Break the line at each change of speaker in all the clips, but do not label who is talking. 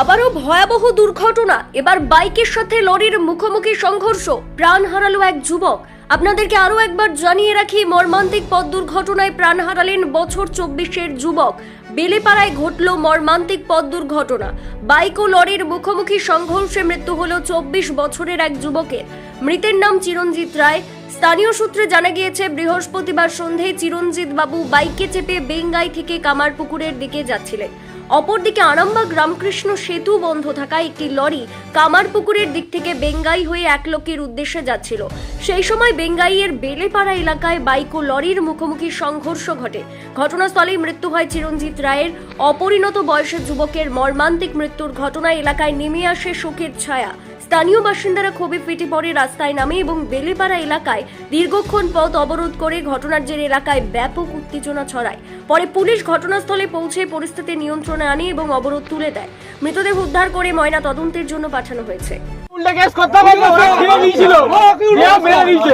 আবারও ভয়াবহ দুর্ঘটনা। এবার বাইকের সাথে লরির মুখোমুখি সংঘর্ষ। প্রাণ হারালো এক যুবক। আপনাদেরকে আরও একবার জানিয়ে রাখি, মর্মান্তিক পথ দুর্ঘটনায় প্রাণ হারালেন বছর চব্বিশের যুবক। বেলেপাড়ায় ঘটল মর্মান্তিক পথ দুর্ঘটনা। বাইক ও লরির মুখোমুখি সংঘর্ষে মৃত্যু হল চব্বিশ বছরের এক যুবকের। মৃতের নাম চিরঞ্জিত রায়। স্থানীয় সূত্রে জানা গিয়েছে, বৃহস্পতিবার সন্ধেয় চিরঞ্জিত বাবু বাইকে চেপে বেঙ্গাই থেকে কামারপুকুরের দিকে যাচ্ছিলেন। অপরদিকে আরামবাগ রামকৃষ্ণ সেতু বন্ধ থাকায় একটি লরি কামারপুকুরের দিক থেকে বেঙ্গাই হয়ে এক লোকের উদ্দেশ্যে যাচ্ছিল। সেই সময় বেঙ্গাইয়ের বেলেপাড়া এলাকায় বাইক ও লরির মুখোমুখি সংঘর্ষ ঘটে। ঘটনাস্থলেই মৃত্যু হয় চিরঞ্জিত রায়ের। অপরিণত বয়সের যুবকের মর্মান্তিক মৃত্যুর ঘটনায় এলাকায় নেমে আসে শোকের ছায়া। স্থানীয় বাসিন্দারা ক্ষোভে ফেটে পড়ে রাস্তায় নামে এবং বেলেপাড়া এলাকায় দীর্ঘক্ষণ পথ অবরোধ করে ঘটনার জের এলাকায় ব্যাপক উত্তেজনা ছড়ায় পরে পুলিশ ঘটনাস্থলে পৌঁছে পরিস্থিতি নিয়ন্ত্রণে আনে এবং অবরোধ তুলে দেয় মৃতদেহ উদ্ধার করে ময়না তদন্তের জন্য পাঠানো হয়েছে
উল্টে কেস করতে হবে না, খেয়ে নিয়েছিল। খেয়ে মেরে নিয়েছে।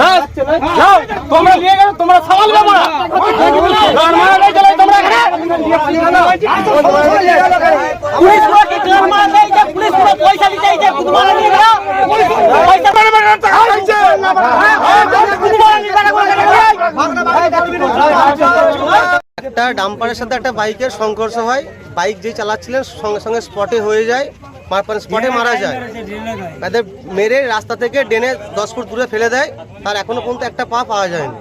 ব্যাস, যাও, তোমরা নিয়ে গেলে তোমরা সামাল পাবো না। গান মারা নেই চলে তোমরা এখানে। পুলিশ পুরো কি গান মারা নেই যে পুলিশ পুরো পয়সা দিতে এই যে কুতুবালা নিয়ে গেলো। পয়সা মেরে মেরে টাকা খাইছে। হ্যাঁ, কুতুবালা নিয়ে টাকা করে গেলো।
একটা ডাম্পারের সাথে একটা বাইকের সংঘর্ষ হয়। বাইক যে চালাচ্ছিলেন সঙ্গে সঙ্গে স্পটে হয়ে যায় স্পটে মারা যায়। তাদের মেরে রাস্তা থেকে ডেনে দশ ফুট দূরে ফেলে দেয়। তার এখনও পর্যন্ত একটা পা পাওয়া যায়নি।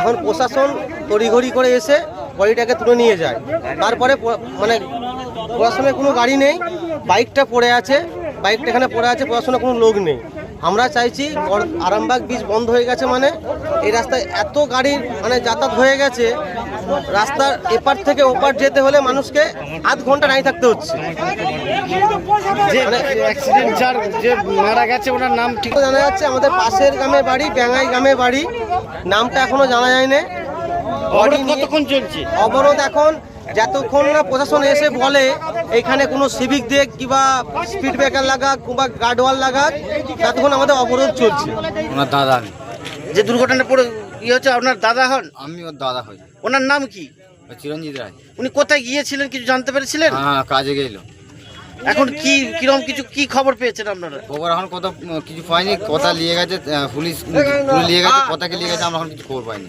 এখন প্রশাসন তড়িঘড়ি করে এসে বডিটাকে তুলে নিয়ে যায়। তারপরে মানে প্রশাসনের কোনো গাড়ি নেই। বাইকটা পড়ে আছে। বাইকটা এখানে পড়ে আছে প্রশাসনের কোনো লোক নেই। আমরা চাইছি আরামবাগ বীজ বন্ধ হয়ে গেছে মানে। এই রাস্তায় এত গাড়ির মানে যাতায়াত হয়ে গেছে। রাস্তার এপার থেকে ওপার যেতে হলে মানুষকে আধ ঘণ্টা নাই থাকতে হচ্ছে।
যে অ্যাক্সিডেন্ট যার যে মারা গেছে ওনার নাম ঠিক
জানা যাচ্ছে আমাদের পাশের গ্রামে বাড়ি ব্যাঙ্গাই গ্রামে বাড়ি। নামটা এখনও জানা যায় না
অবরোধ কতক্ষণ চলছে?
অবরোধ এখন যতক্ষণ না প্রশাসন এসে বলে এখানে কোনো সিভিক দেখ কিংবা স্পিড ব্রেকার লাগা কিংবা গার্ডওয়াল লাগাক ততক্ষণ আমাদের অবরোধ চলছে।
ওনার দাদা।
যে দুর্ঘটনা পড়ে ইয়ে হচ্ছে আপনার দাদা হন?
আমি ওর দাদা হই।
ওনার নাম কি?
চিরঞ্জিত রায়।
উনি কোথায় গিয়েছিলেন কিছু জানতে পেরেছিলেন?
হ্যাঁ কাজে গেল।
এখন কি কিরম কিছু কি খবর পেয়েছেন আপনারা?
খবর এখন কত কিছু পাইনি কথা নিয়ে গেছে পুলিশ পুলিশ নিয়ে গেছে কথাকে নিয়ে গেছে আমরা এখন কিছু খবর পাইনি।